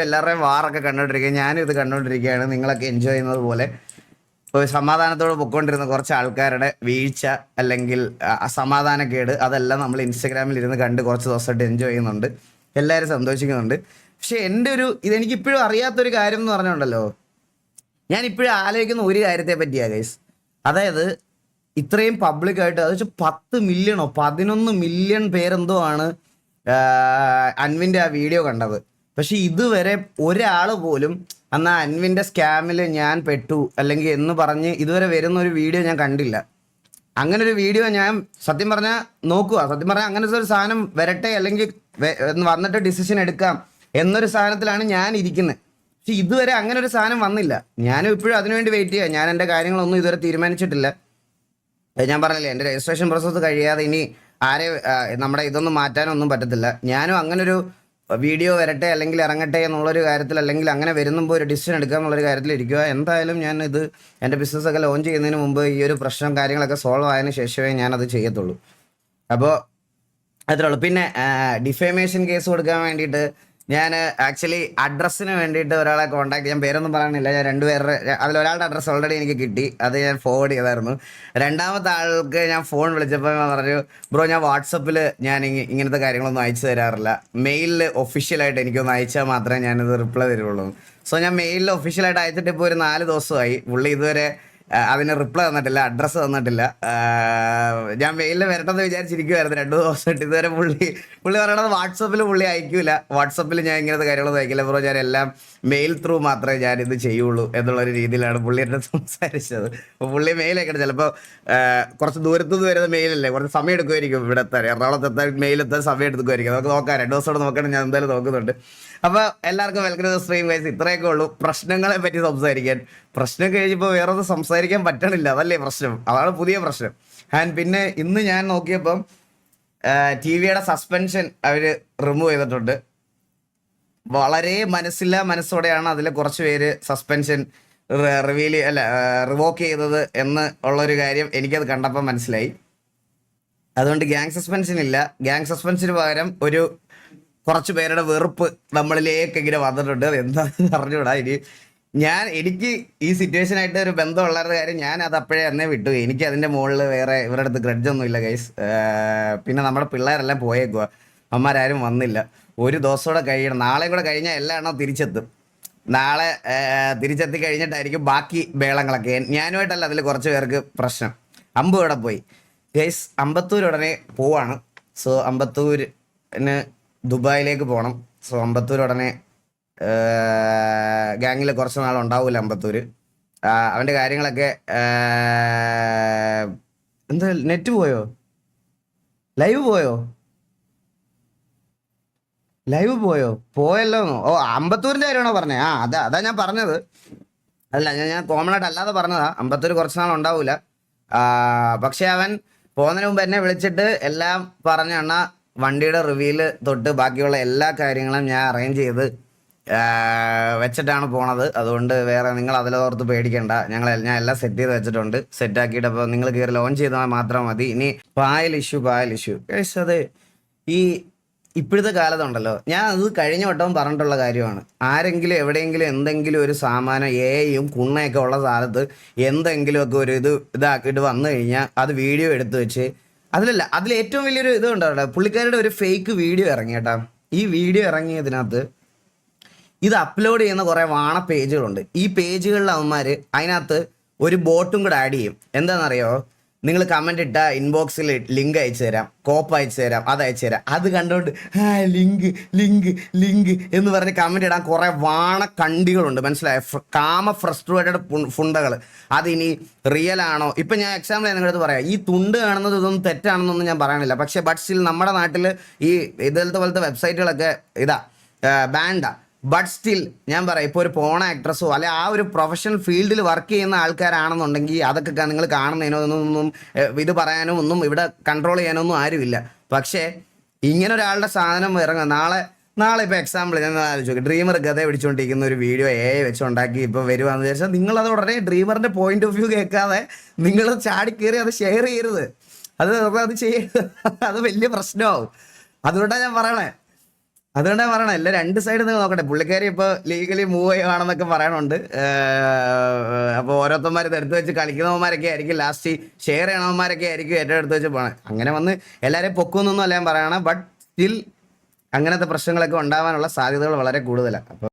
എല്ലാവരുടെയും വാറൊക്കെ കണ്ടോണ്ടിരിക്കുക. ഞാനും ഇത് കണ്ടോണ്ടിരിക്കുകയാണ്. നിങ്ങളൊക്കെ എൻജോയ് ചെയ്യുന്നത് പോലെ. സമാധാനത്തോടെ പൊക്കോണ്ടിരുന്ന കുറച്ച് ആൾക്കാരുടെ വീഴ്ച അല്ലെങ്കിൽ അസമാധാനക്കേട് അതെല്ലാം നമ്മൾ ഇൻസ്റ്റഗ്രാമിൽ ഇരുന്ന് കണ്ട് കുറച്ച് ദിവസമായിട്ട് എൻജോയ് ചെയ്യുന്നുണ്ട്. എല്ലാവരും സന്തോഷിക്കുന്നുണ്ട്. പക്ഷെ എന്റെ ഒരു ഇതെനിക്ക് ഇപ്പോഴും അറിയാത്തൊരു കാര്യം എന്ന് പറഞ്ഞുണ്ടല്ലോ ഞാൻ ഇപ്പോഴും ആലോചിക്കുന്ന ഒരു കാര്യത്തെ പറ്റിയാ ഗൈസ് അതായത് ഇത്രയും പബ്ലിക്കായിട്ട് അത് വെച്ചാൽ പത്ത് മില്യണോ പതിനൊന്ന് മില്യൺ പേരെന്തോ ആണ് അൻവിന്റെ ആ വീഡിയോ കണ്ടത്. പക്ഷെ ഇതുവരെ ഒരാൾ പോലും അന്ന് അൻവിന്റെ സ്കാമിൽ ഞാൻ പെട്ടു അല്ലെങ്കിൽ എന്ന് പറഞ്ഞ് ഇതുവരെ വരുന്ന ഒരു വീഡിയോ ഞാൻ കണ്ടില്ല. അങ്ങനെ ഒരു വീഡിയോ ഞാൻ സത്യം പറഞ്ഞാൽ നോക്കുക. സത്യം പറഞ്ഞാൽ അങ്ങനത്തെ ഒരു സാധനം വരട്ടെ അല്ലെങ്കിൽ വന്നിട്ട് ഡിസിഷൻ എടുക്കാം എന്നൊരു സാധനത്തിലാണ് ഞാൻ ഇരിക്കുന്നത് പക്ഷെ ഇതുവരെ അങ്ങനെ ഒരു സാധനം വന്നില്ല. ഞാനും ഇപ്പോഴും അതിനുവേണ്ടി വെയിറ്റ് ചെയ്യാം. ഞാൻ എന്റെ കാര്യങ്ങളൊന്നും ഇതുവരെ തീരുമാനിച്ചിട്ടില്ല. ഞാൻ പറഞ്ഞില്ലേ എന്റെ രജിസ്ട്രേഷൻ പ്രോസസ്സ് കഴിയാതെ ഇനി ആരെ നമ്മുടെ ഇതൊന്നും മാറ്റാനൊന്നും പറ്റത്തില്ല. ഞാനും അങ്ങനൊരു വീഡിയോ വരട്ടെ അല്ലെങ്കിൽ ഇറങ്ങട്ടെ എന്നുള്ളൊരു കാര്യത്തിൽ അല്ലെങ്കിൽ അങ്ങനെ വരുമ്പോൾ ഒരു ഡിസിഷൻ എടുക്കുക എന്നുള്ളൊരു കാര്യത്തിലിരിക്കുക എന്തായാലും ഞാൻ ഇത് എന്റെ ബിസിനസ്സൊക്കെ ലോഞ്ച് ചെയ്യുന്നതിന് മുമ്പ് ഈ ഒരു പ്രശ്നം കാര്യങ്ങളൊക്കെ സോൾവ് ആയതിനു ശേഷമേ ഞാനത് ചെയ്യത്തുള്ളൂ. അപ്പോൾ അത്രേ ഉള്ളൂ. പിന്നെ ഡിഫേമേഷൻ കേസ് കൊടുക്കാൻ വേണ്ടിയിട്ട് ഞാൻ ആക്ച്വലി അഡ്രസ്സിന് വേണ്ടിയിട്ട് ഒരാളെ കോൺടാക്ട് ഞാൻ പേരൊന്നും പറയണില്ല ഞാൻ രണ്ടുപേരുടെ അതിൽ ഒരാളുടെ അഡ്രസ്സ് ഓൾറെഡി എനിക്ക് കിട്ടി. അത് ഞാൻ ഫോർവേഡ് ചെയ്തായിരുന്നു. രണ്ടാമത്തെ ആൾക്ക് ഞാൻ ഫോൺ വിളിച്ചപ്പോൾ പറഞ്ഞു ബ്രോ ഞാൻ വാട്സപ്പിൽ ഞാൻ ഇങ്ങനത്തെ കാര്യങ്ങളൊന്നും അയച്ചു തരാറില്ല. മെയിലിൽ ഒഫീഷ്യലായിട്ട് എനിക്കൊന്ന് അയച്ചാൽ മാത്രമേ ഞാനിത് റിപ്ലൈ തരുള്ളൂ. സോ ഞാൻ മെയിലിൽ ഒഫീഷ്യലായിട്ട് അയച്ചിട്ട് ഇപ്പോൾ ഒരു നാല് ദിവസമായി. പുള്ളി ഇതുവരെ അതിന് റിപ്ലൈ തന്നിട്ടില്ല അഡ്രസ്സ് തന്നിട്ടില്ല. ഞാൻ മെയിലിൽ വരട്ടെന്ന് വിചാരിച്ചിരിക്കുമായിരുന്നു രണ്ടു ദിവസമായിട്ട്. ഇതുവരെ പുള്ളി പുള്ളി പറയണത് വാട്സപ്പിൽ പുള്ളി അയക്കൂല. വാട്സപ്പിൽ ഞാൻ ഇങ്ങനത്തെ കാര്യങ്ങളൊന്നും അയക്കില്ല. ബ്രോ ഞാൻ എല്ലാം മെയിൽ ത്രൂ മാത്രമേ ഞാൻ ഇത് ചെയ്യുള്ളൂ എന്നുള്ളൊരു രീതിയിലാണ് പുള്ളി എന്നെ സംസാരിച്ചത്. അപ്പോൾ പുള്ളി മെയിൽ അയക്കണം ചിലപ്പോൾ കുറച്ച് ദൂരത്തു നിന്ന് വരുന്ന മെയിലല്ലേ കുറച്ച് സമയം എടുക്കുമായിരിക്കും ഇവിടെ എത്താൻ എറണാകുളത്ത് എത്താൻ മെയിൽ എത്താൻ സമയം എടുക്കുമായിരിക്കും. നമുക്ക് നോക്കാം. രണ്ട് ദിവസം കൂടെ നോക്കണം ഞാൻ എന്തായാലും നോക്കുന്നുണ്ട്. അപ്പോൾ എല്ലാവർക്കും വെൽക്കം സ്ട്രീം വൈസ് ഇത്രയൊക്കെ ഉള്ളൂ. പ്രശ്നങ്ങളെ പറ്റി സംസാരിക്കാൻ പ്രശ്നം കഴിഞ്ഞപ്പോൾ വേറെ ഒന്നും സംസാരിക്കാൻ പറ്റണില്ല. അതല്ലേ പ്രശ്നം? അതാണ് പുതിയ പ്രശ്നം. ആൻഡ് പിന്നെ ഇന്ന് ഞാൻ നോക്കിയപ്പം ടി വിയുടെ സസ്പെൻഷൻ അവർ റിമൂവ് ചെയ്തിട്ടുണ്ട്. വളരെ മനസ്സില്ല മനസ്സോടെയാണ് അതിൽ കുറച്ച് പേര് സസ്പെൻഷൻ റിവീൽ അല്ല റിവോക്ക് ചെയ്തത് എന്ന് ഉള്ളൊരു കാര്യം എനിക്കത് കണ്ടപ്പോൾ മനസ്സിലായി. അതുകൊണ്ട് ഗ്യാങ് സസ്പെൻഷൻ ഇല്ല. ഗ്യാങ് സസ്പെൻഷന് പകരം ഒരു കുറച്ച് പേരുടെ വെറുപ്പ് നമ്മളിലേക്ക് ഇങ്ങനെ വന്നിട്ടുണ്ട്. അത് എന്താണെന്ന് അറിഞ്ഞൂടാ ഇനി. ഞാൻ എനിക്ക് ഈ സിറ്റുവേഷൻ ആയിട്ട് ഒരു ബന്ധമുള്ളവരുടെ കാര്യം ഞാൻ അത് അപ്പോഴേ എന്നെ വിട്ടു. എനിക്ക് അതിന്റെ മുകളിൽ വേറെ ഇവരുടെ അടുത്ത് ഗ്രഡ്ജ് ഒന്നും ഇല്ല ഗൈസ് പിന്നെ നമ്മുടെ പിള്ളേരെല്ലാം പോയേക്കുക അമ്മമാരും വന്നില്ല. ഒരു ദിവസം കൂടെ കഴിയണം. നാളെയും കൂടെ കഴിഞ്ഞാൽ എല്ലാ എണ്ണം തിരിച്ചെത്തും. നാളെ തിരിച്ചെത്തി കഴിഞ്ഞിട്ടായിരിക്കും ബാക്കി ബേളങ്ങളൊക്കെ. ഞാനുമായിട്ടല്ല അതിൽ കുറച്ച് പേർക്ക് പ്രശ്നം. അമ്പ് ഇവിടെ പോയി. ഗൈസ് അമ്പത്തൂർ ഉടനെ പോവാണ്. സോ അമ്പത്തൂരിന് ദുബായിലേക്ക് പോകണം സോ അമ്പത്തൂർ ഉടനെ ഗാങ്ങിൽ കുറച്ച് നാൾ ഉണ്ടാവില്ല അവന്റെ കാര്യങ്ങളൊക്കെ എന്താ നെറ്റ് പോയോ? ലൈവ് പോയോ? ലൈവ് പോയോ? പോയല്ലോ ഓ അമ്പത്തൂരിന്റെ കാര്യമാണോ പറഞ്ഞത് ആ അതാ അതാ ഞാൻ പറഞ്ഞത്. അല്ല ഞാൻ ഞാൻ കോമൺ ആയിട്ട് അല്ലാതെ പറഞ്ഞതാ. അമ്പത്തൂർ കുറച്ച് നാൾ ഉണ്ടാവൂല. പക്ഷെ അവൻ പോകുന്നതിന് മുമ്പ് എന്നെ വിളിച്ചിട്ട് എല്ലാം പറഞ്ഞ വണ്ടിയുടെ റിവ്യൂൽ തൊട്ട് ബാക്കിയുള്ള എല്ലാ കാര്യങ്ങളും ഞാൻ അറേഞ്ച് ചെയ്ത് വെച്ചിട്ടാണ് പോണത്. അതുകൊണ്ട് വേറെ നിങ്ങൾ അതിലോർത്ത് പേടിക്കണ്ട. ഞങ്ങൾ ഞാൻ എല്ലാം സെറ്റ് ചെയ്ത് വെച്ചിട്ടുണ്ട്. സെറ്റ് ആക്കിയിട്ട് അപ്പോൾ നിങ്ങൾ കയറി ലോഞ്ച് ചെയ്താൽ മാത്രം മതി. ഇനി പായൽ ഇഷ്യൂ പായൽ ഇഷ്യൂ അത് ഈ ഇപ്പോഴത്തെ കാലത്തുണ്ടല്ലോ ഞാൻ അത് കഴിഞ്ഞ വട്ടവും പറഞ്ഞിട്ടുള്ള കാര്യമാണ്. ആരെങ്കിലും എവിടെയെങ്കിലും എന്തെങ്കിലും ഒരു സാമാനം ഏയും കുണ്ണയൊക്കെ ഉള്ള സ്ഥലത്ത് എന്തെങ്കിലുമൊക്കെ ഒരു ഇത് ഇതാക്കിയിട്ട് വന്നു കഴിഞ്ഞാൽ അത് വീഡിയോ എടുത്തു വെച്ച് അതിലല്ല അതിൽ ഏറ്റവും വലിയൊരു ഇത് ഉണ്ടാവട്ടെ പുള്ളിക്കാരുടെ ഒരു ഫേക്ക് വീഡിയോ ഇറങ്ങി കേട്ടാ. ഈ വീഡിയോ ഇറങ്ങിയതിനകത്ത് ഇത് അപ്ലോഡ് ചെയ്യുന്ന കുറേ വാണ പേജുകളുണ്ട്. ഈ പേജുകളിൽ അവന്മാർ അതിനകത്ത് ഒരു ബോട്ടും കൂടെ ആഡ് ചെയ്യും. എന്താണെന്നറിയോ നിങ്ങൾ കമന്റ് ഇട്ട ഇൻബോക്സിൽ ലിങ്ക് അയച്ചു തരാം. കോപ്പ് അയച്ചു തരാം. അത് അയച്ചു തരാം. അത് കണ്ടുകൊണ്ട് ലിങ്ക് ലിങ്ക് ലിങ്ക് എന്ന് പറഞ്ഞ് കമന്റ് ഇടാൻ കുറേ വാണ കണ്ടികളുണ്ട്. മനസ്സിലായ? കാമ ഫ്രസ്ട്രേറ്റഡ് ഫുണ്ടകൾ അതിനി റിയൽ ആണോ? ഇപ്പം ഞാൻ എക്സാമ്പിൾ നിങ്ങളുടെ പറയാം. ഈ തുണ്ട് കാണുന്നത് ഇതൊന്നും തെറ്റാണെന്നൊന്നും ഞാൻ പറയണില്ല. പക്ഷേ ബട്ട് സ്റ്റിൽ നമ്മുടെ നാട്ടിൽ ഈ ഇതുപോലത്തെ പോലത്തെ വെബ്സൈറ്റുകളൊക്കെ ഇതാ ബാൻഡാ ബട്ട് സ്റ്റിൽ ഞാൻ പറയാം ഇപ്പോൾ ഒരു പോണ ആക്ട്രസോ അല്ലെ ആ ഒരു പ്രൊഫഷണൽ ഫീൽഡിൽ വർക്ക് ചെയ്യുന്ന ആൾക്കാരാണെന്നുണ്ടെങ്കിൽ അതൊക്കെ നിങ്ങൾ കാണുന്നതിനോ ഒന്നും ഏഹ്, ഇത് പറയാനോ ഒന്നും ഇവിടെ കൺട്രോൾ ചെയ്യാനൊന്നും ആരുമില്ല. പക്ഷേ ഇങ്ങനെ ഒരാളുടെ സാധനം ഇറങ്ങുക നാളെ നാളെ ഇപ്പോൾ എക്സാമ്പിൾ ഞാൻ ആലോചിച്ചു ഡ്രീമർ ഗത പിടിച്ചുകൊണ്ടിരിക്കുന്ന ഒരു വീഡിയോ എ വെച്ചുണ്ടാക്കി ഇപ്പോൾ വരുവാന്ന് വിചാരിച്ചാൽ നിങ്ങളത് ഉടനെ ഡ്രീമറിന്റെ പോയിന്റ് ഓഫ് വ്യൂ കേൾക്കാതെ നിങ്ങൾ ചാടി കയറി അത് ഷെയർ ചെയ്യരുത്. അത് അത് ചെയ്യരുത്. അത് വലിയ പ്രശ്നമാവും. അതുകൊണ്ടാണ് ഞാൻ പറയണേ അതുകൊണ്ടാണ് പറയണം എല്ലാം രണ്ട് സൈഡിൽ നിന്ന് നോക്കട്ടെ. പുള്ളിക്കാരി ഇപ്പോൾ ലീഗലി മൂവ് ചെയ്യുവാണെന്നൊക്കെ പറയണുണ്ട്. അപ്പോൾ ഓരോരുത്തന്മാർ ഇത് എടുത്ത് വെച്ച് കളിക്കുന്നവന്മാരൊക്കെ ആയിരിക്കും ലാസ്റ്റ് ഷെയർ ചെയ്യണവന്മാരൊക്കെ ആയിരിക്കും ഏറ്റവും എടുത്ത് വെച്ച് പോകണം അങ്ങനെ വന്ന് എല്ലാവരെയും പൊക്കുന്നൊന്നും അല്ല ഞാൻ പറയണം ബട്ട് സ്റ്റിൽ അങ്ങനത്തെ പ്രശ്നങ്ങളൊക്കെ ഉണ്ടാവാനുള്ള സാധ്യതകൾ വളരെ കൂടുതലാണ്